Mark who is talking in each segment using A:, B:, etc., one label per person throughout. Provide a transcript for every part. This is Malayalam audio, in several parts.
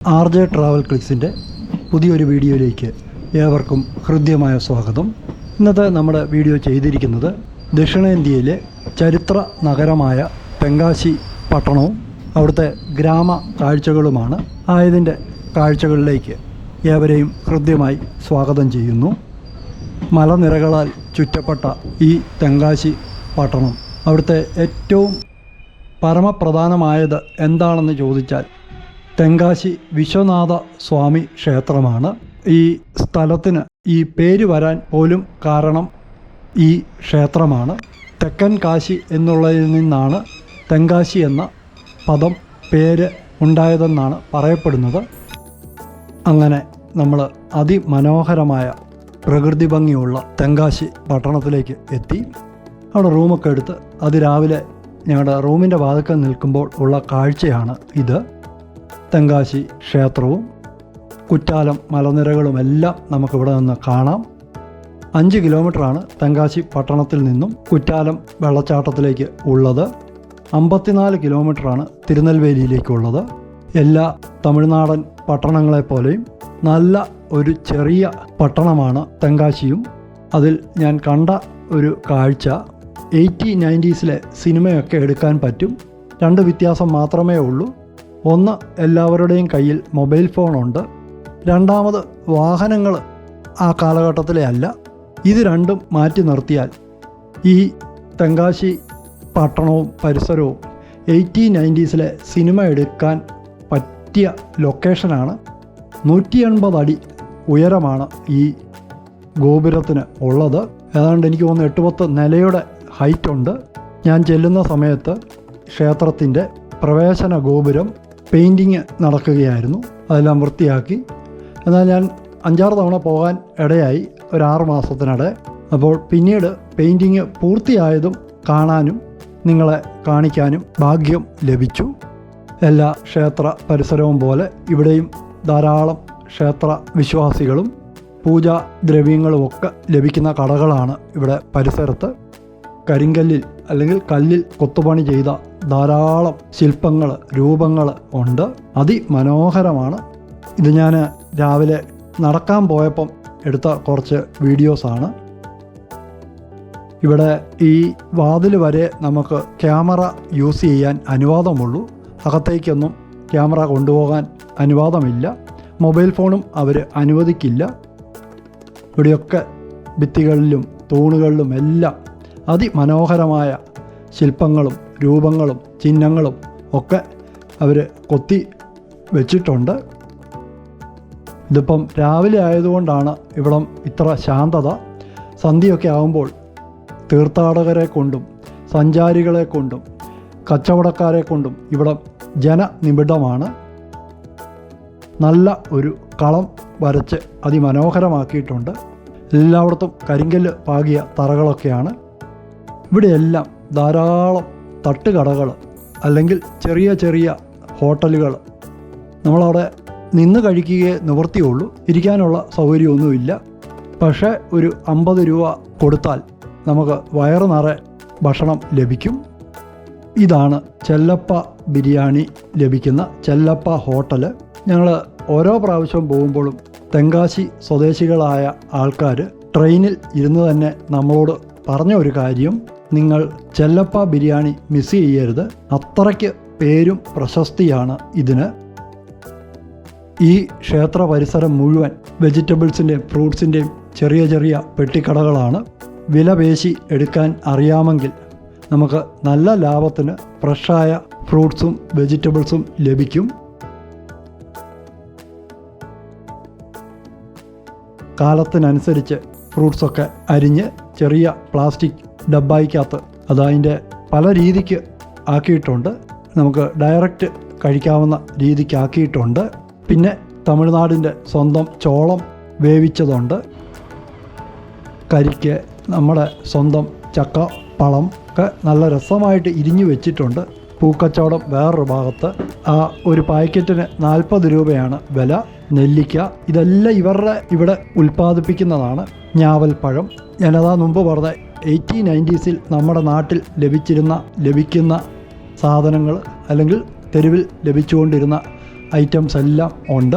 A: ആർ ജെ ട്രാവൽ ക്ലിക്സിന്റെ പുതിയൊരു വീഡിയോയിലേക്ക് ഏവർക്കും ഹൃദ്യമായ സ്വാഗതം. ഇന്നത്തെ നമ്മുടെ വീഡിയോ ചെയ്തിരിക്കുന്നത് ദക്ഷിണേന്ത്യയിലെ ചരിത്ര നഗരമായ തെങ്കാശി പട്ടണവും അവിടുത്തെ ഗ്രാമ കാഴ്ചകളുമാണ് ആയതിന്റെ കാഴ്ചകളിലേക്ക് ഏവരെയും ഹൃദ്യമായി സ്വാഗതം ചെയ്യുന്നു. മലനിരകളാൽ ചുറ്റപ്പെട്ട ഈ തെങ്കാശി പട്ടണം അവിടുത്തെ ഏറ്റവും പരമപ്രധാനമായത് എന്താണെന്ന് ചോദിച്ചാൽ തെങ്കാശി വിശ്വനാഥ സ്വാമി ക്ഷേത്രമാണ്. ഈ സ്ഥലത്തിന് ഈ പേര് വരാൻ പോലും കാരണം ഈ ക്ഷേത്രമാണ്. തെക്കൻ കാശി എന്നുള്ളതിൽ നിന്നാണ് തെങ്കാശി എന്ന പദം പേര് ഉണ്ടായതെന്നാണ് പറയപ്പെടുന്നത്. അങ്ങനെ നമ്മൾ അതിമനോഹരമായ പ്രകൃതി ഭംഗിയുള്ള തെങ്കാശി പട്ടണത്തിലേക്ക് എത്തി. അവിടെ റൂമൊക്കെ എടുത്ത് അതിരാവിലെ ഞങ്ങളുടെ റൂമിന്റെ വാതിക്കൽ നിൽക്കുമ്പോൾ ഉള്ള കാഴ്ചയാണ് ഇത്. തെങ്കാശി ക്ഷേത്രവും കുറ്റാലം മലനിരകളുമെല്ലാം നമുക്കിവിടെ നിന്ന് കാണാം. അഞ്ച് കിലോമീറ്ററാണ് തെങ്കാശി പട്ടണത്തിൽ നിന്നും കുറ്റാലം വെള്ളച്ചാട്ടത്തിലേക്ക് ഉള്ളത്. അമ്പത്തിനാല് കിലോമീറ്ററാണ് തിരുനെൽവേലിയിലേക്കുള്ളത്. എല്ലാ തമിഴ്നാടൻ പട്ടണങ്ങളെപ്പോലെയും നല്ല ഒരു ചെറിയ പട്ടണമാണ് തെങ്കാശിയും. അതിൽ ഞാൻ കണ്ട ഒരു കാഴ്ച എയ്റ്റി നയന്റീസിലെ സിനിമയൊക്കെ എടുക്കാൻ പറ്റും. രണ്ട് വ്യത്യാസം മാത്രമേ ഉള്ളൂ. ഒന്ന് എല്ലാവരുടെയും കയ്യിൽ മൊബൈൽ ഫോണുണ്ട്. രണ്ടാമത് വാഹനങ്ങൾ ആ കാലഘട്ടത്തിലെ അല്ല. ഇത് രണ്ടും മാറ്റി നിർത്തിയാൽ ഈ തെങ്കാശി പട്ടണവും പരിസരവും എയ്റ്റീൻ നയന്റീസിലെ സിനിമ എടുക്കാൻ പറ്റിയ ലൊക്കേഷനാണ്. നൂറ്റി എൺപത് അടി ഉയരമാണ് ഈ ഗോപുരത്തിന് ഉള്ളത്. ഏതാണ്ട് എനിക്ക് തോന്നുന്നു എട്ടുപത്ത് നിലയുടെ ഹൈറ്റ് ഉണ്ട്. ഞാൻ ചെല്ലുന്ന സമയത്ത് ക്ഷേത്രത്തിന്റെ പ്രവേശന ഗോപുരം പെയിന്റിങ് നടക്കുകയായിരുന്നു. അതെല്ലാം വൃത്തിയാക്കി. എന്നാൽ ഞാൻ അഞ്ചാറ് തവണ പോകാൻ ഇടയായി. ഒരു ആറ് മാസത്തിനിടെ. അപ്പോൾ പിന്നീട് പെയിന്റിങ് പൂർത്തിയായതും കാണാനും നിങ്ങളെ കാണിക്കാനും ഭാഗ്യം ലഭിച്ചു. എല്ലാ ക്ഷേത്ര പരിസരവും പോലെ ഇവിടെയും ധാരാളം ക്ഷേത്ര വിശ്വാസികളും പൂജാ ദ്രവ്യങ്ങളുമൊക്കെ ലഭിക്കുന്ന കടകളാണ് ഇവിടെ പരിസരത്ത്. കരിങ്കല്ലിൽ അല്ലെങ്കിൽ കല്ലിൽ കൊത്തുപണി ചെയ്ത ധാരാളം ശില്പങ്ങൾ രൂപങ്ങൾ ഉണ്ട്. അതിമനോഹരമാണ്. ഇത് ഞാൻ രാവിലെ നടക്കാൻ പോയപ്പം എടുത്ത കുറച്ച് വീഡിയോസാണ് ഇവിടെ ഈ വാതിൽ വരെ നമുക്ക് ക്യാമറ യൂസ് ചെയ്യാൻ അനുവാദമുള്ളൂ. അകത്തേക്കൊന്നും ക്യാമറ കൊണ്ടുപോകാൻ അനുവാദമില്ല. മൊബൈൽ ഫോണും അവർ അനുവദിക്കില്ല. ഇവിടെയൊക്കെ ഭിത്തികളിലും തൂണുകളിലും എല്ലാം അതിമനോഹരമായ ശില്പങ്ങളും രൂപങ്ങളും ചിഹ്നങ്ങളും ഒക്കെ അവർ കൊത്തി വെച്ചിട്ടുണ്ട്. ഇതിപ്പം രാവിലെ ആയതുകൊണ്ടാണ് ഇവിടം ഇത്ര ശാന്തത. സന്ധ്യയൊക്കെ ആകുമ്പോൾ തീർത്ഥാടകരെ കൊണ്ടും സഞ്ചാരികളെ കൊണ്ടും കച്ചവടക്കാരെ കൊണ്ടും ഇവിടം ജനനിബിഡമാണ്. നല്ല ഒരു കളം വരച്ച് അതിമനോഹരമാക്കിയിട്ടുണ്ട്. എല്ലായിടത്തും കരിങ്കല്ല് പാകിയ തറകളൊക്കെയാണ്. ഇവിടെയെല്ലാം ധാരാളം തട്ടുകടകൾ അല്ലെങ്കിൽ ചെറിയ ചെറിയ ഹോട്ടലുകൾ. നമ്മളവിടെ നിന്ന് കഴിക്കുകയേ നിവർത്തിയുള്ളൂ. ഇരിക്കാനുള്ള സൗകര്യമൊന്നുമില്ല. പക്ഷേ ഒരു അമ്പത് രൂപ കൊടുത്താൽ നമുക്ക് വയറ് നിറയെ ഭക്ഷണം ലഭിക്കും. ഇതാണ് ചെല്ലപ്പ ബിരിയാണി ലഭിക്കുന്ന ചെല്ലപ്പ ഹോട്ടൽ ഞങ്ങൾ ഓരോ പ്രാവശ്യം പോകുമ്പോഴും തെങ്കാശി സ്വദേശികളായ ആൾക്കാർ ട്രെയിനിൽ ഇരുന്ന് തന്നെ നമ്മളോട് പറഞ്ഞ ഒരു കാര്യം നിങ്ങൾ ചെല്ലപ്പ ബിരിയാണി മിസ് ചെയ്യരുത്. അത്രയ്ക്ക് പേരും പ്രശസ്തിയാണ് ഇതിന്. ഈ ക്ഷേത്ര പരിസരം മുഴുവൻ വെജിറ്റബിൾസിന്റെയും ഫ്രൂട്ട്സിന്റെയും ചെറിയ ചെറിയ പെട്ടിക്കടകളാണ്. വില പേശി എടുക്കാൻ അറിയാമെങ്കിൽ നമുക്ക് നല്ല ലാഭത്തിന് ഫ്രഷായ ഫ്രൂട്ട്സും വെജിറ്റബിൾസും ലഭിക്കും. കാലത്തിനനുസരിച്ച് ഫ്രൂട്ട്സൊക്കെ അരിഞ്ഞ് ചെറിയ പ്ലാസ്റ്റിക് ഡബ്ബായിക്കകത്ത് അത് അതിന്റെ പല രീതിക്ക് ആക്കിയിട്ടുണ്ട്. നമുക്ക് ഡയറക്റ്റ് കഴിക്കാവുന്ന രീതിക്ക് ആക്കിയിട്ടുണ്ട്. പിന്നെ തമിഴ്നാടിന്റെ സ്വന്തം ചോളം വേവിച്ചതുണ്ട്. കരിക്ക് നമ്മുടെ സ്വന്തം ചക്ക പളം ഒക്കെ നല്ല രസമായിട്ട് ഇരിഞ്ഞു വെച്ചിട്ടുണ്ട്. പൂക്കച്ചവടം വേറൊരു ഭാഗത്ത്. ആ ഒരു പാക്കറ്റിന് നാൽപ്പത് രൂപയാണ് വില. നെല്ലിക്ക ഇതെല്ലാം ഇവരുടെ ഇവിടെ ഉൽപ്പാദിപ്പിക്കുന്നതാണ്. ഞാവൽപ്പഴം. ഞാനതാ മുമ്പ് പറഞ്ഞ എയ്റ്റി നയന്റീസിൽ നമ്മുടെ നാട്ടിൽ ലഭിച്ചിരുന്ന ലഭിക്കുന്ന സാധനങ്ങൾ അല്ലെങ്കിൽ തെരുവിൽ ലഭിച്ചുകൊണ്ടിരുന്ന ഐറ്റംസ് എല്ലാം ഉണ്ട്.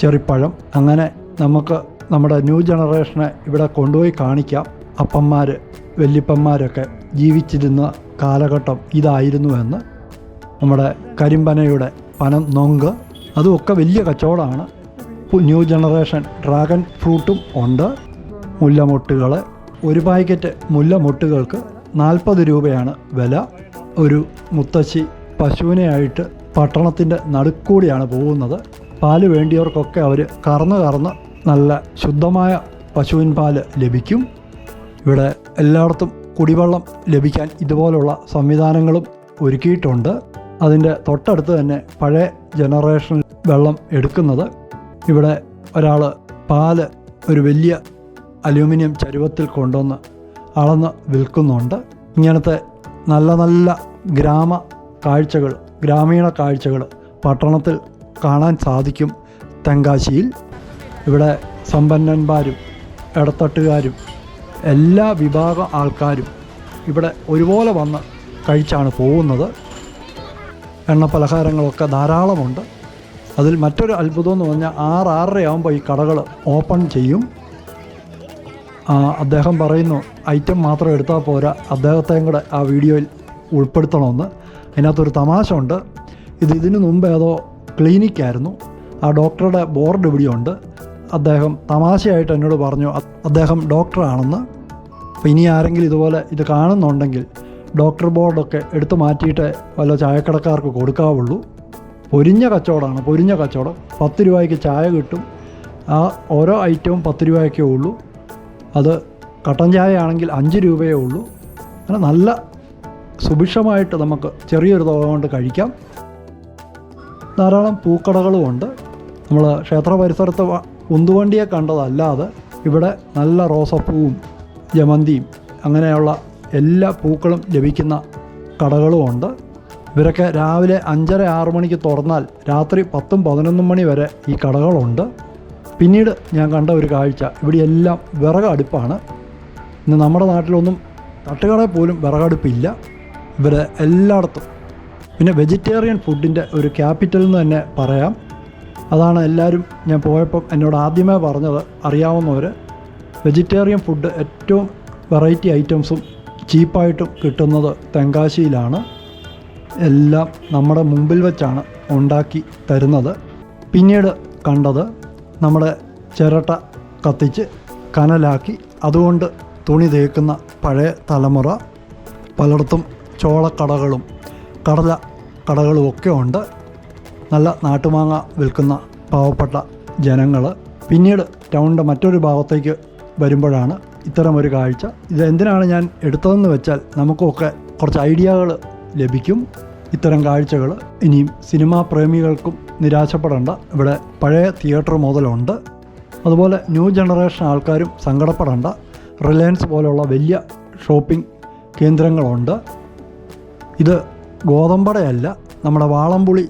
A: ചെറിപ്പഴം അങ്ങനെ നമുക്ക് നമ്മുടെ ന്യൂ ജനറേഷനെ ഇവിടെ കൊണ്ടുപോയി കാണിക്കാം. അപ്പന്മാർ വല്യപ്പന്മാരൊക്കെ ജീവിച്ചിരുന്ന കാലഘട്ടം ഇതായിരുന്നു എന്ന്. നമ്മുടെ കരിമ്പനയുടെ പനം നൊങ്ക് അതുമൊക്കെ വലിയ കച്ചവടമാണ്. ന്യൂ ജനറേഷൻ ഡ്രാഗൺ ഫ്രൂട്ടും ഉണ്ട്. മുല്ലമൊട്ടുകൾ ഒരു പാക്കറ്റ് മുല്ലമൊട്ടുകൾക്ക് നാൽപ്പത് രൂപയാണ് വില. ഒരു മുത്തശ്ശി പശുവിനെയായിട്ട് പട്ടണത്തിന്റെ നടുക്കൂടിയാണ് പോകുന്നത്. പാൽ വേണ്ടിയവർക്കൊക്കെ അവർ കറന്ന് കറന്ന് നല്ല ശുദ്ധമായ പശുവിൻ പാൽ ലഭിക്കും. ഇവിടെ എല്ലായിടത്തും കുടിവെള്ളം ലഭിക്കാൻ ഇതുപോലുള്ള സംവിധാനങ്ങളും ഒരുക്കിയിട്ടുണ്ട്. അതിന്റെ തൊട്ടടുത്ത് തന്നെ പഴയ ജനറേഷനിൽ വെള്ളം എടുക്കുന്നത്. ഇവിടെ ഒരാൾ പാൽ ഒരു വലിയ അലൂമിനിയം ചരുവത്തിൽ കൊണ്ടുവന്ന് അളന്ന് വിൽക്കുന്നുണ്ട്. ഇങ്ങനത്തെ നല്ല നല്ല ഗ്രാമ കാഴ്ചകൾ ഗ്രാമീണ കാഴ്ചകൾ പട്ടണത്തിൽ കാണാൻ സാധിക്കും തെങ്കാശിയിൽ. ഇവിടെ സമ്പന്നന്മാരും ഇടത്തട്ടുകാരും എല്ലാ വിഭാഗ ആൾക്കാരും ഇവിടെ ഒരുപോലെ വന്ന് കഴിച്ചാണ് പോകുന്നത്. എണ്ണ പലഹാരങ്ങളൊക്കെ ധാരാളമുണ്ട്. അതിൽ മറ്റൊരു അത്ഭുതം എന്ന് പറഞ്ഞാൽ ആറ് ആറരയാകുമ്പോൾ ഈ കടകൾ ഓപ്പൺ ചെയ്യും. അദ്ദേഹം പറയുന്നു ഐറ്റം മാത്രം എടുത്താൽ പോരാ. അദ്ദേഹത്തെയും കൂടെ ആ വീഡിയോയിൽ ഉൾപ്പെടുത്തണമെന്ന്. അതിനകത്തൊരു തമാശ ഉണ്ട്. ഇത് ഇതിനു മുമ്പ് ഏതോ ക്ലിനിക്കായിരുന്നു. ആ ഡോക്ടറുടെ ബോർഡ് ഇവിടെയുണ്ട്. അദ്ദേഹം തമാശയായിട്ട് എന്നോട് പറഞ്ഞു അദ്ദേഹം ഡോക്ടറാണെന്ന്. അപ്പോൾ ഇനി ആരെങ്കിലും ഇതുപോലെ ഇത് കാണുന്നുണ്ടെങ്കിൽ ഡോക്ടർ ബോർഡൊക്കെ എടുത്തു മാറ്റിയിട്ട് വല്ല ചായക്കടക്കാർക്ക് കൊടുക്കാവുള്ളൂ. പൊരിഞ്ഞ കച്ചവടമാണ് പൊരിഞ്ഞ കച്ചവടം. പത്ത് രൂപയ്ക്ക് ചായ കിട്ടും. ആ ഓരോ ഐറ്റവും പത്ത് രൂപയൊക്കെ ഉള്ളൂ. അത് കട്ടൻ ചായ ആണെങ്കിൽ അഞ്ച് രൂപയേ ഉള്ളൂ. അങ്ങനെ നല്ല സുഭിക്ഷമായിട്ട് നമുക്ക് ചെറിയൊരു തുക കൊണ്ട് കഴിക്കാം. ധാരാളം പൂക്കടകളും ഉണ്ട്. നമ്മൾ ക്ഷേത്ര പരിസരത്ത് ഉന്തുവണ്ടിയെ കണ്ടതല്ലാതെ ഇവിടെ നല്ല റോസപ്പൂവും ജമന്തിയും അങ്ങനെയുള്ള എല്ലാ പൂക്കളും ലഭിക്കുന്ന കടകളുമുണ്ട് ഇവരൊക്കെ രാവിലെ അഞ്ചര ആറ് മണിക്ക് തുറന്നാൽ രാത്രി പത്തും പതിനൊന്നും മണി വരെ ഈ കടകളുണ്ട്. പിന്നീട് ഞാൻ കണ്ട ഒരു കാഴ്ച. ഇവിടെയെല്ലാം വിറക് അടുപ്പാണ് ഇന്ന് നമ്മുടെ നാട്ടിലൊന്നും തട്ടുകടയിൽ പോലും വിറകടുപ്പില്ല. ഇവിടെ എല്ലായിടത്തും. പിന്നെ വെജിറ്റേറിയൻ ഫുഡിന്റെ ഒരു ക്യാപിറ്റൽ എന്ന് തന്നെ പറയാം. അതാണ് എല്ലാവരും ഞാൻ പോയപ്പോൾ എന്നോട് ആദ്യമേ പറഞ്ഞത് അറിയാവുന്നവർ വെജിറ്റേറിയൻ ഫുഡ് ഏറ്റവും വെറൈറ്റി ഐറ്റംസും ചീപ്പായിട്ടും കിട്ടുന്നത് തെങ്കാശിയിലാണ്. എല്ലാം നമ്മുടെ മുമ്പിൽ വെച്ചാണ് ഉണ്ടാക്കി തരുന്നത്. പിന്നീട് കണ്ടത് നമ്മുടെ ചിരട്ട കത്തിച്ച് കനലാക്കി അതുകൊണ്ട് തുണി തേക്കുന്ന പഴയ തലമുറ പലയിടത്തും ചോളക്കടകളും കടല കടകളും ഒക്കെ ഉണ്ട്. നല്ല നാട്ടുമാങ്ങ വിൽക്കുന്ന പാവപ്പെട്ട ജനങ്ങൾ പിന്നീട് ടൗണിന്റെ മറ്റൊരു ഭാഗത്തേക്ക് വരുമ്പോഴാണ് ഇത്തരം ഒരു കാഴ്ച. ഇത് എന്തിനാണ് ഞാൻ എടുത്തതെന്ന് വെച്ചാൽ നമുക്കൊക്കെ കുറച്ച് ഐഡിയകൾ ലഭിക്കും. ഇത്തരം കാഴ്ചകൾ ഇനിയും സിനിമാ പ്രേമികൾക്കും നിരാശപ്പെടേണ്ട. ഇവിടെ പഴയ തിയേറ്റർ മുതലുണ്ട്. അതുപോലെ ന്യൂ ജനറേഷൻ ആൾക്കാരും സങ്കടപ്പെടേണ്ട. റിലയൻസ് പോലുള്ള വലിയ ഷോപ്പിംഗ് കേന്ദ്രങ്ങളുണ്ട്. ഇത് ഗോതമ്പടയല്ല നമ്മുടെ വാളംപുളി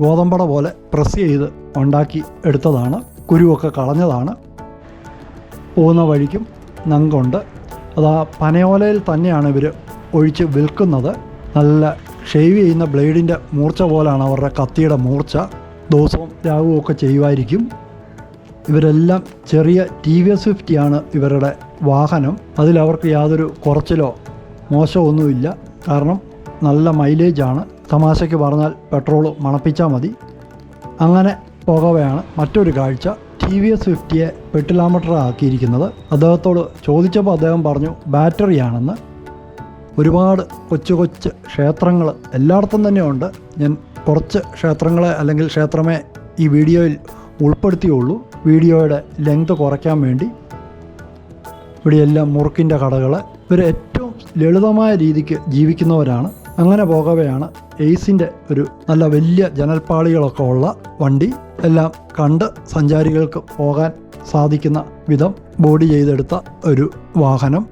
A: ഗോതമ്പട പോലെ പ്രസ് ചെയ്ത് ഉണ്ടാക്കി എടുത്തതാണ്. കുരുവൊക്കെ കളഞ്ഞതാണ്. പോകുന്ന വഴിക്കും നങ്കുണ്ട്. അത് ആ പനയോലയിൽ തന്നെയാണ് ഇവർ ഒഴിച്ച് വിൽക്കുന്നത്. നല്ല ഷേവ് ചെയ്യുന്ന ബ്ലേഡിന്റെ മൂർച്ച പോലാണ് അവരുടെ കത്തിയുടെ മൂർച്ച. ദിവസവും രാവും ഒക്കെ ചെയ്യുമായിരിക്കും. ഇവരെല്ലാം ചെറിയ ടി വി എസ് ഫിഫ്റ്റിയാണ് ഇവരുടെ വാഹനം. അതിലവർക്ക് യാതൊരു കുറച്ചിലോ മോശമൊന്നുമില്ല കാരണം നല്ല മൈലേജാണ് തമാശയ്ക്ക് പറഞ്ഞാൽ പെട്രോൾ മണപ്പിച്ചാൽ മതി. അങ്ങനെ പോകവെയാണ് മറ്റൊരു കാഴ്ച. ടി വി എസ് ഫിഫ്റ്റിയെ പെട്ടിലാമീറ്റർ ആക്കിയിരിക്കുന്നത് അദ്ദേഹത്തോട് ചോദിച്ചപ്പോൾ അദ്ദേഹം പറഞ്ഞു ബാറ്ററിയാണെന്ന് ഒരുപാട് കൊച്ചു കൊച്ചു ക്ഷേത്രങ്ങൾ എല്ലായിടത്തും തന്നെയുണ്ട്. ഞാൻ കുറച്ച് ക്ഷേത്രങ്ങളെ അല്ലെങ്കിൽ ക്ഷേത്രമേ ഈ വീഡിയോയിൽ ഉൾപ്പെടുത്തിയുള്ളൂ. വീഡിയോയുടെ ലെങ്ത് കുറയ്ക്കാൻ വേണ്ടി. ഇവിടെയെല്ലാം മുറുക്കിന്റെ കടകൾ ഇവർ ഏറ്റവും ലളിതമായ രീതിക്ക് ജീവിക്കുന്നവരാണ്. അങ്ങനെ പോകവെയാണ് എയ്സിന്റെ ഒരു നല്ല വലിയ ജനൽപ്പാളികളൊക്കെ ഉള്ള വണ്ടി. എല്ലാം കണ്ട് സഞ്ചാരികൾക്ക് പോകാൻ സാധിക്കുന്ന വിധം ബോഡി ചെയ്തെടുത്ത ഒരു വാഹനം.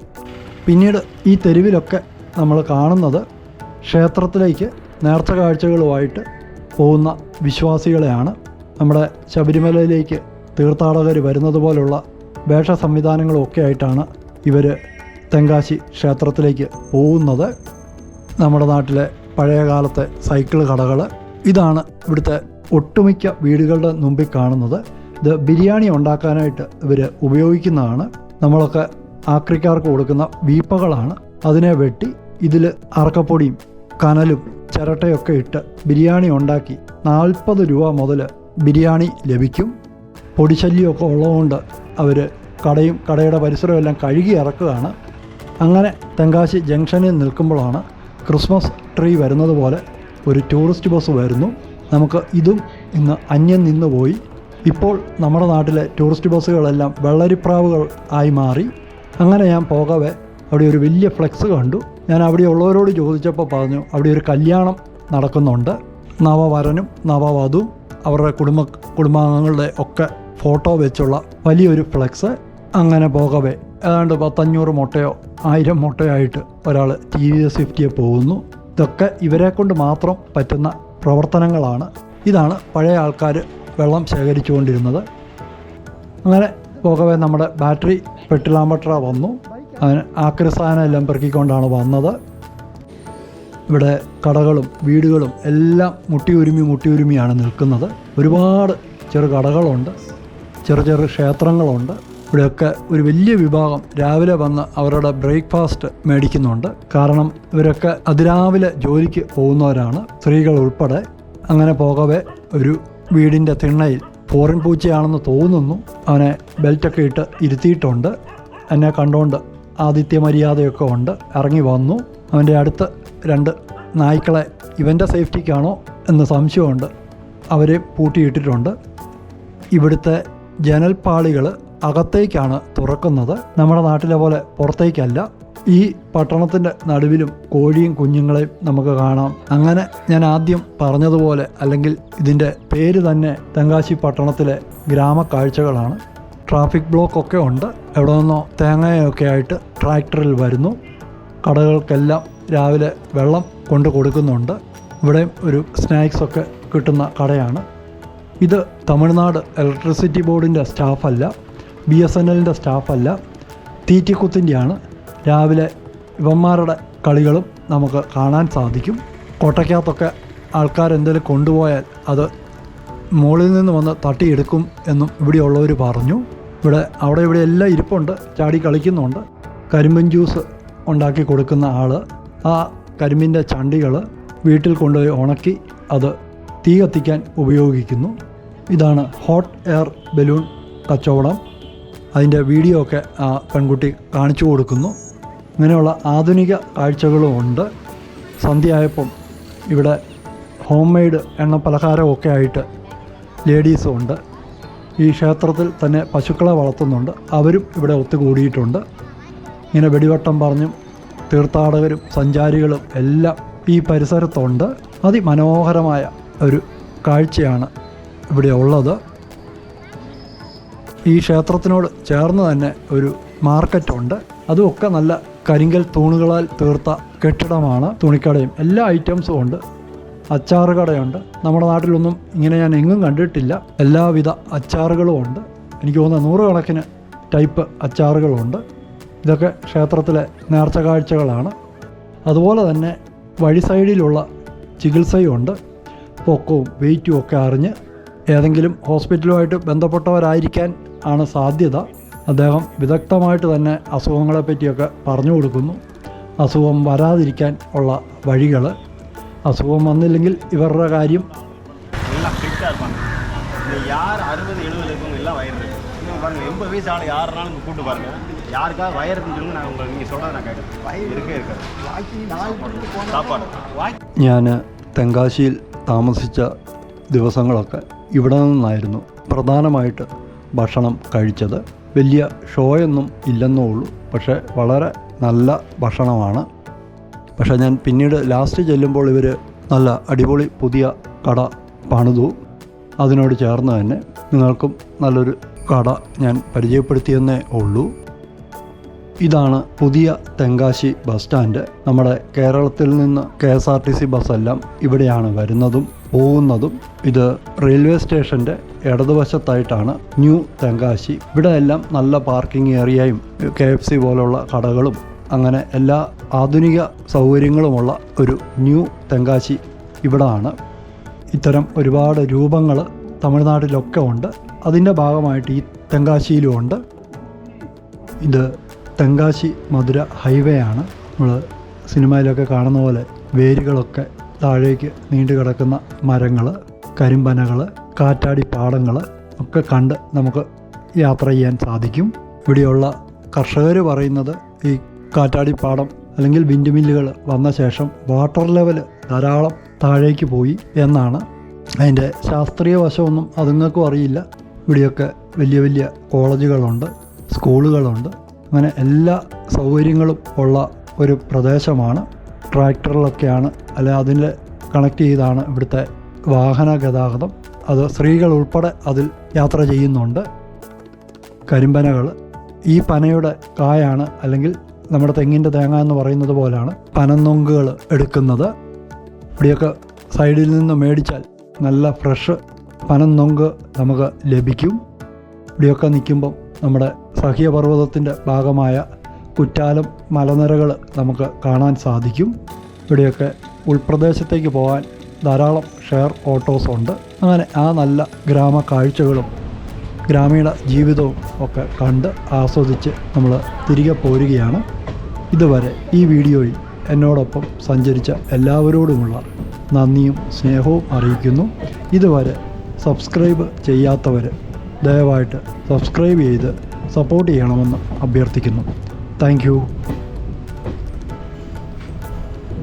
A: പിന്നീട് ഈ തെരുവിലൊക്കെ നമ്മൾ കാണുന്നത് ക്ഷേത്രത്തിലേക്ക് നേർച്ച കാഴ്ചകളുമായിട്ട് പോകുന്ന വിശ്വാസികളെയാണ്. നമ്മുടെ ശബരിമലയിലേക്ക് തീർത്ഥാടകർ വരുന്നത് പോലുള്ള വേഷ സംവിധാനങ്ങളൊക്കെ ആയിട്ടാണ് ഇവർ തെങ്കാശി ക്ഷേത്രത്തിലേക്ക് പോകുന്നത്. നമ്മുടെ നാട്ടിലെ പഴയ കാലത്തെ സൈക്കിൾ കടകൾ ഇതാണ് ഇവിടുത്തെ ഒട്ടുമിക്ക വീടുകളുടെ മുമ്പിൽ കാണുന്നത്. ഇത് ബിരിയാണി ഉണ്ടാക്കാനായിട്ട് ഇവർ ഉപയോഗിക്കുന്നതാണ്. നമ്മളൊക്കെ ആക്രിക്കാർക്ക് കൊടുക്കുന്ന വീപ്പകളാണ്. അതിനെ വെട്ടി ഇതിൽ അറക്കപ്പൊടിയും കനലും ചിരട്ടയൊക്കെ ഇട്ട് ബിരിയാണി ഉണ്ടാക്കി നാൽപ്പത് രൂപ മുതൽ ബിരിയാണി ലഭിക്കും. പൊടിശല്യമൊക്കെ ഉള്ളതുകൊണ്ട് അവർ കടയും കടയുടെ പരിസരവും എല്ലാം കഴുകി ഇറക്കുകയാണ്. അങ്ങനെ തെങ്കാശി ജംഗ്ഷനിൽ നിൽക്കുമ്പോഴാണ് ക്രിസ്മസ് ട്രീ വരുന്നത് പോലെ ഒരു ടൂറിസ്റ്റ് ബസ് വരുന്നു. നമുക്ക് ഇതും ഇന്ന് അന്യം നിന്ന് പോയി. ഇപ്പോൾ നമ്മുടെ നാട്ടിലെ ടൂറിസ്റ്റ് ബസ്സുകളെല്ലാം വെള്ളരിപ്രാവുകൾ ആയി മാറി. അങ്ങനെ ഞാൻ പോകവേ അവിടെ ഒരു വലിയ ഫ്ലെക്സ് കണ്ടു. ഞാൻ അവിടെ ഉള്ളവരോട് ചോദിച്ചപ്പോൾ പറഞ്ഞു അവിടെ ഒരു കല്യാണം നടക്കുന്നുണ്ട്. നവവരനും നവവധുവും അവരുടെ കുടുംബ കുടുംബാംഗങ്ങളുടെ ഒക്കെ ഫോട്ടോ വെച്ചുള്ള വലിയൊരു ഫ്ലെക്സ് അങ്ങനെ പോകവേ. ഏതാണ്ട് പത്തഞ്ഞൂറ് മുട്ടയോ ആയിരം മുട്ടയോ ആയിട്ട് ഒരാൾ ടി വി എസ് ഫിഫ്റ്റിയെ പോകുന്നു. ഇതൊക്കെ ഇവരെ കൊണ്ട് മാത്രം പറ്റുന്ന പ്രവർത്തനങ്ങളാണ്. ഇതാണ് പഴയ ആൾക്കാർ വെള്ളം ശേഖരിച്ചുകൊണ്ടിരുന്നത്. അങ്ങനെ പോകവേ നമ്മുടെ ബാറ്ററി പെട്ടിലാമ്പട്ര വന്നു. അതിന് ആക്രസാന സാധനം എല്ലാം പെറുക്കിക്കൊണ്ടാണ് വന്നത്. ഇവിടെ കടകളും വീടുകളും എല്ലാം മുട്ടിയുരുമി മുട്ടിയുരുമിയാണ് നിൽക്കുന്നത്. ഒരുപാട് ചെറു കടകളുണ്ട് ചെറു ചെറു ക്ഷേത്രങ്ങളുണ്ട്. ഇവിടെയൊക്കെ ഒരു വലിയ വിഭാഗം രാവിലെ വന്ന് അവരുടെ ബ്രേക്ക്ഫാസ്റ്റ് മേടിക്കുന്നുണ്ട്. കാരണം ഇവരൊക്കെ അതിരാവിലെ ജോലിക്ക് പോകുന്നവരാണ് സ്ത്രീകൾ ഉൾപ്പെടെ. അങ്ങനെ പോകവേ ഒരു വീടിന്റെ തിണ്ണയിൽ ഫോറിൻ പൂച്ചയാണെന്ന് തോന്നുന്നു. അവനെ ബെൽറ്റൊക്കെ ഇട്ട് ഇരുത്തിയിട്ടുണ്ട്. എന്നെ കണ്ടുകൊണ്ട് ആദിത്യ മര്യാദയൊക്കെ ഉണ്ട്. ഇറങ്ങി വന്നു. അവന്റെ അടുത്ത് രണ്ട് നായ്ക്കളെ ഇവന്റെ സേഫ്റ്റിക്കാണോ എന്ന് സംശയമുണ്ട്. അവരെ പൂട്ടിയിട്ടിട്ടുണ്ട്. ഇവിടുത്തെ ജനൽപ്പാളികൾ അകത്തേക്കാണ് തുറക്കുന്നത്. നമ്മുടെ നാട്ടിലെ പോലെ പുറത്തേക്കല്ല. ഈ പട്ടണത്തിന്റെ നടുവിലും കോഴിയും കുഞ്ഞുങ്ങളെയും നമുക്ക് കാണാം. അങ്ങനെ ഞാൻ ആദ്യം പറഞ്ഞതുപോലെ അല്ലെങ്കിൽ ഇതിന്റെ പേര് തന്നെ തെങ്കാശി പട്ടണത്തിലെ ഗ്രാമക്കാഴ്ചകളാണ്. ട്രാഫിക് ബ്ലോക്ക് ഒക്കെ ഉണ്ട്. എവിടെ നിന്നോ തേങ്ങയൊക്കെ ആയിട്ട് ട്രാക്ടറിൽ വരുന്നു. കടകൾക്കെല്ലാം രാവിലെ വെള്ളം കൊണ്ട് കൊടുക്കുന്നുണ്ട്. ഇവിടെയും ഒരു സ്നാക്സ് ഒക്കെ കിട്ടുന്ന കടയാണ്. ഇത് തമിഴ്നാട് ഇലക്ട്രിസിറ്റി ബോർഡിന്റെ സ്റ്റാഫല്ല. ബി എസ് എൻ എല്ലിന്റെ സ്റ്റാഫല്ല. തീറ്റിക്കുത്തിന്റെയാണ് രാവിലെ ഇവന്മാരുടെ കളികളും നമുക്ക് കാണാൻ സാധിക്കും. കോട്ടയ്ക്കകത്തൊക്കെ ആൾക്കാർ എന്തെങ്കിലും കൊണ്ടുപോയാൽ അത് മുകളിൽ നിന്ന് വന്ന് തട്ടിയെടുക്കും എന്നും ഇവിടെയുള്ളവർ പറഞ്ഞു. ഇവിടെ അവിടെ ഇവിടെ എല്ലാം ഇരിപ്പുണ്ട് ചാടി കളിക്കുന്നുണ്ട്. കരിമ്പൻ ജ്യൂസ് ഉണ്ടാക്കി കൊടുക്കുന്ന ആൾ ആ കരിമ്പിന്റെ ചണ്ടികൾ വീട്ടിൽ കൊണ്ടുപോയി ഉണക്കി അത് തീ കത്തിക്കാൻ ഉപയോഗിക്കുന്നു. ഇതാണ് ഹോട്ട് എയർ ബലൂൺ കച്ചവടം. അതിന്റെ വീഡിയോ ഒക്കെ ആ പെൺകുട്ടി കാണിച്ചു കൊടുക്കുന്നു. ഇങ്ങനെയുള്ള ആധുനിക കാഴ്ചകളും ഉണ്ട്. സന്ധ്യയായപ്പം ഇവിടെ ഹോം മെയ്ഡ് എണ്ണ പലഹാരമൊക്കെ ആയിട്ട് ലേഡീസും ഉണ്ട്. ഈ ക്ഷേത്രത്തിൽ തന്നെ പശുക്കളെ വളർത്തുന്നുണ്ട്. അവരും ഇവിടെ ഒത്തുകൂടിയിട്ടുണ്ട്. ഇങ്ങനെ വെടിവട്ടം പറഞ്ഞും തീർത്ഥാടകരും സഞ്ചാരികളും എല്ലാം ഈ പരിസരത്തുണ്ട്. അതിമനോഹരമായ ഒരു കാഴ്ചയാണ് ഇവിടെ ഉള്ളത്. ഈ ക്ഷേത്രത്തിനോട് ചേർന്ന് തന്നെ ഒരു മാർക്കറ്റുണ്ട്. അതുമൊക്കെ നല്ല കരിങ്കൽ തൂണുകളാൽ തീർത്ത കെട്ടിടമാണ്. തുണിക്കടയും എല്ലാ ഐറ്റംസും ഉണ്ട്. അച്ചാറ് കടയുണ്ട്. നമ്മുടെ നാട്ടിലൊന്നും ഇങ്ങനെ ഞാൻ എങ്ങും കണ്ടിട്ടില്ല. എല്ലാവിധ അച്ചാറുകളും ഉണ്ട്. എനിക്ക് തോന്നുന്ന നൂറുകണക്കിന് ടൈപ്പ് അച്ചാറുകളുണ്ട് ഇതൊക്കെ ക്ഷേത്രത്തിലെ നേർച്ച കാഴ്ചകളാണ്. അതുപോലെ തന്നെ വഴി സൈഡിലുള്ള ചികിത്സയുണ്ട് പൊക്കവും വെയിറ്റും ഒക്കെ അറിഞ്ഞ് ഏതെങ്കിലും ഹോസ്പിറ്റലുമായിട്ട് ബന്ധപ്പെട്ടവരായിരിക്കാൻ ആണ് സാധ്യത. അദ്ദേഹം വിദഗ്ധമായിട്ട് തന്നെ അസുഖങ്ങളെ പറ്റിയൊക്കെ പറഞ്ഞു കൊടുക്കുന്നു. അസുഖം വരാതിരിക്കാൻ ഉള്ള വഴികൾ അസുഖം വന്നില്ലെങ്കിൽ ഇവരുടെ കാര്യം
B: எல்லாம் ஃபிட்டாக இருப்பாங்க இந்த யார் அறுபது எழுபது இருக்கவங்க எல்லாம் வயிறு இருக்கு இன்னும் பாருங்க எண்பது வயசு ஆள் யாருனாலும் இங்கே கூட்டு பாருங்க யாருக்காவது வயிறு இருக்குன்னு சொல்லுங்க நான் உங்களுக்கு நீங்கள் சொல்கிறத நான் கேட்குறேன் இருக்கே இருக்காது சாப்பாடு வாய்
A: ഞാൻ തെങ്കാശിയിൽ താമസിച്ച ദിവസങ്ങളൊക്കെ ഇവിടെ നിന്നായിരുന്നു പ്രധാനമായിട്ട് ഭക്ഷണം കഴിച്ചത് വലിയ ഷോയൊന്നും ഇല്ലെന്നേ ഉള്ളൂ പക്ഷേ വളരെ നല്ല ഭക്ഷണമാണ് പക്ഷേ ഞാൻ പിന്നീട് ലാസ്റ്റ് ചെല്ലുമ്പോൾ ഇവർ നല്ല അടിപൊളി പുതിയ കട പണിതു. അതിനോട് ചേർന്ന് തന്നെ നിങ്ങൾക്കും നല്ലൊരു കട ഞാൻ പരിചയപ്പെടുത്തിയെന്നേ ഉള്ളൂ. ഇതാണ് പുതിയ തെങ്കാശി ബസ് സ്റ്റാൻഡ് നമ്മുടെ കേരളത്തിൽ നിന്ന് K S R T C ബസ്സെല്ലാം ഇവിടെയാണ് വരുന്നതും പോകുന്നതും. ഇത് റെയിൽവേ സ്റ്റേഷന്റെ ഇടതുവശത്തായിട്ടാണ് ന്യൂ തെങ്കാശി. ഇവിടെ എല്ലാം നല്ല പാർക്കിംഗ് ഏരിയയും കെ എഫ് സി പോലുള്ള കടകളും അങ്ങനെ എല്ലാ ആധുനിക സൗകര്യങ്ങളുമുള്ള ഒരു ന്യൂ തെങ്കാശി ഇവിടാണ്. ഇത്തരം ഒരുപാട് രൂപങ്ങൾ തമിഴ്നാട്ടിലൊക്കെ ഉണ്ട്. അതിന്റെ ഭാഗമായിട്ട് ഈ തെങ്കാശിയിലും ഉണ്ട്. ഇത് തെങ്കാശി മധുര ഹൈവേ ആണ് നമ്മൾ സിനിമയിലൊക്കെ കാണുന്ന പോലെ വേരുകളൊക്കെ താഴേക്ക് നീണ്ടു കിടക്കുന്ന മരങ്ങൾ കരിമ്പനകൾ കാറ്റാടി പാടങ്ങൾ ഒക്കെ കണ്ട് നമുക്ക് യാത്ര ചെയ്യാൻ സാധിക്കും. ഇവിടെയുള്ള കർഷകർ പറയുന്നത് ഈ കാറ്റാടിപ്പാടം അല്ലെങ്കിൽ വിൻഡ് മില്ലുകൾ വന്ന ശേഷം വാട്ടർ ലെവൽ ധാരാളം താഴേക്ക് പോയി എന്നാണ് അതിന്റെ ശാസ്ത്രീയ വശമൊന്നും അതുങ്ങൾക്കും അറിയില്ല. ഇവിടെയൊക്കെ വലിയ വലിയ കോളേജുകളുണ്ട് സ്കൂളുകളുണ്ട്. അങ്ങനെ എല്ലാ സൗകര്യങ്ങളും ഉള്ള ഒരു പ്രദേശമാണ്. ട്രാക്ടറിലൊക്കെയാണ് അല്ലെ അതിനെ കണക്ട് ചെയ്താണ് ഇവിടുത്തെ വാഹന ഗതാഗതം. അത് സ്ത്രീകൾ ഉൾപ്പെടെ അതിൽ യാത്ര ചെയ്യുന്നുണ്ട്. കരിമ്പനകൾ ഈ പനയുടെ കായാണ് അല്ലെങ്കിൽ നമ്മുടെ തെങ്ങിന്റെ തേങ്ങ എന്ന് പറയുന്നത് പോലെയാണ് പനനൊങ്കുകൾ എടുക്കുന്നത്. ഇവിടെയൊക്കെ സൈഡിൽ നിന്ന് മേടിച്ചാൽ നല്ല ഫ്രഷ് പനനൊങ്ക് നമുക്ക് ലഭിക്കും. ഇവിടെയൊക്കെ നിൽക്കുമ്പം നമ്മുടെ സഹ്യപർവതത്തിന്റെ ഭാഗമായ കുറ്റാലം മലനിരകൾ നമുക്ക് കാണാൻ സാധിക്കും. ഇവിടെയൊക്കെ ഉൾപ്രദേശത്തേക്ക് പോകാൻ ധാരാളം ഷെയർ ഓട്ടോസ് ഉണ്ട്. അങ്ങനെ ആ നല്ല ഗ്രാമ കാഴ്ചകളും ഗ്രാമീണ ജീവിതവും ഒക്കെ കണ്ട് ആസ്വദിച്ച് നമ്മൾ തിരികെ പോരുകയാണ്. ഇതുവരെ ഈ വീഡിയോയിൽ എന്നോടൊപ്പം സഞ്ചരിച്ച എല്ലാവരോടുമുള്ള നന്ദിയും സ്നേഹവും അറിയിക്കുന്നു. ഇതുവരെ സബ്സ്ക്രൈബ് ചെയ്യാത്തവർ ദയവായിട്ട് സബ്സ്ക്രൈബ് ചെയ്ത് സപ്പോർട്ട് ചെയ്യണമെന്ന് അഭ്യർത്ഥിക്കുന്നു. താങ്ക്